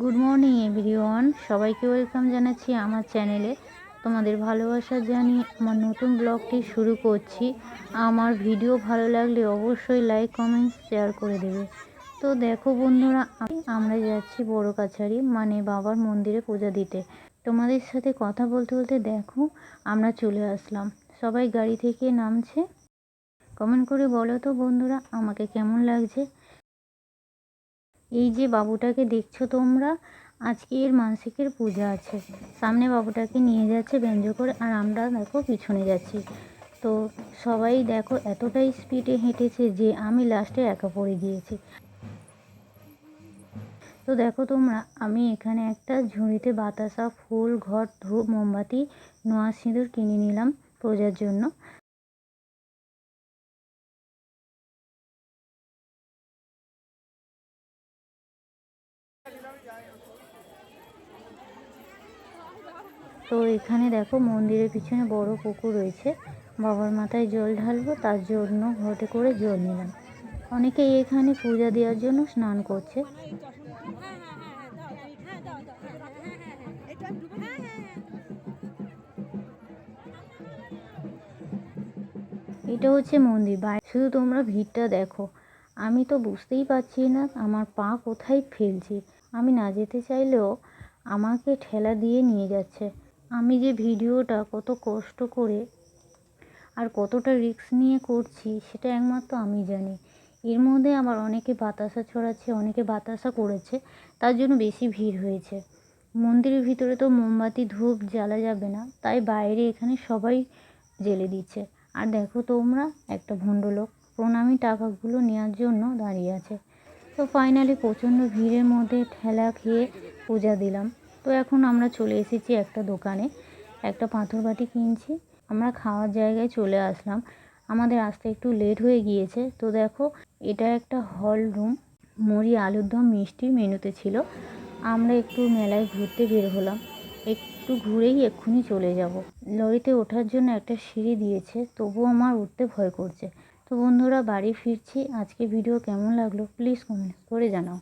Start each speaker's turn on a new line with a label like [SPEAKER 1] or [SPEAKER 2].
[SPEAKER 1] Good morning everyone সবাইকে welcome জানাচ্ছি আমার চ্যানেলে তোমাদের ভালোবাসা জানিয়ে আমার নতুন ব্লগটি শুরু করছি। আমার ভিডিও ভালো লাগলে অবশ্যই লাইক কমেন্ট শেয়ার করে দেবে। তো দেখো বন্ধুরা আমরা যাচ্ছি বড় কাছারি মানে বাবার মন্দিরে পূজা দিতে। তোমাদের সাথে কথা বলতে বলতে দেখো, আমরা চলে আসলাম। সবাই গাড়ি থেকে নামছে। কমেন্ট করে বলো তো বন্ধুরা, আমাকে কেমন লাগছে? এই যে বাবুটাকে দেখছ তোমরা, আজকে এর মানসিকের পূজা আছে। সামনে বাবুটাকে নিয়ে যাচ্ছে ব্যঞ্জ করে, আর আমরা দেখো পিছনে যাচ্ছি। তো সবাই দেখো এতটাই স্পিডে হেঁটেছে যে আমি লাস্টে একা পড়ে গিয়েছি। তো দেখো তোমরা, আমি এখানে একটা ঝুড়িতে বাতাসা, ফুল, ঘর, ধূপ, মোমবাতি নোয়া সিঁদুর কিনে নিলাম পূজার জন্য। তো এখানে দেখো মন্দিরের পিছনে বড় পুকুর রয়েছে। বাবার মাথায় জল ঢালবো, তার জন্য ঘটে করে জল নিলাম। অনেকে এখানে পূজা দেওয়ার জন্য স্নান করছে। এটা হচ্ছে মন্দির। বাইরে শুধু তোমরা ভিড়টা দেখো। আমি তো বুঝতেই পারছি না আমার পা কোথায় ফেলছি। আমি না যেতে চাইলেও আমাকে ঠেলা দিয়ে নিয়ে যাচ্ছে। আমি যে ভিডিওটা কত কষ্ট করে আর কতটা রিস্ক নিয়ে করছি, সেটা একমাত্র আমি জানি। এর মধ্যে আবার অনেকে বাতাসা ছড়াচ্ছে, অনেকে বাতাসা করেছে, তার জন্য বেশি ভিড় হয়েছে। মন্দিরের ভিতরে তো মোমবাতি, ধূপ জ্বালা যাবে না, তাই বাইরে এখানে সবাই জ্বেলে দিচ্ছে। আর দেখো তোমরা, একটা ভণ্ডলোক প্রণামী টাকাগুলো নেওয়ার জন্য দাঁড়িয়ে আছে। তো ফাইনালি প্রচণ্ড ভিড়ের মধ্যে ঠেলা খেয়ে পূজা দিলাম। তো এখন আমরা চলে এসেছি একটা দোকানে, একটা পাথর বাটি কিনছি। আমরা খাওয়ার জায়গায় চলে আসলাম। আমাদের আসতে একটু লেট হয়ে গিয়েছে। তো দেখো, এটা একটা হল রুম মুড়ি, আলুর দম, মিষ্টি মেনুতে ছিল। আমরা একটু মেলায় ঘুরতে বের হলাম। একটু ঘুরেই এক্ষুনি চলে যাব। লরিতে ওঠার জন্য একটা সিঁড়ি দিয়েছে, তবুও আমার উঠতে ভয় করছে। তো বন্ধুরা বাড়ি ফিরছি। আজকে ভিডিও কেমন লাগল প্লিজ কমেন্ট করে জানাও।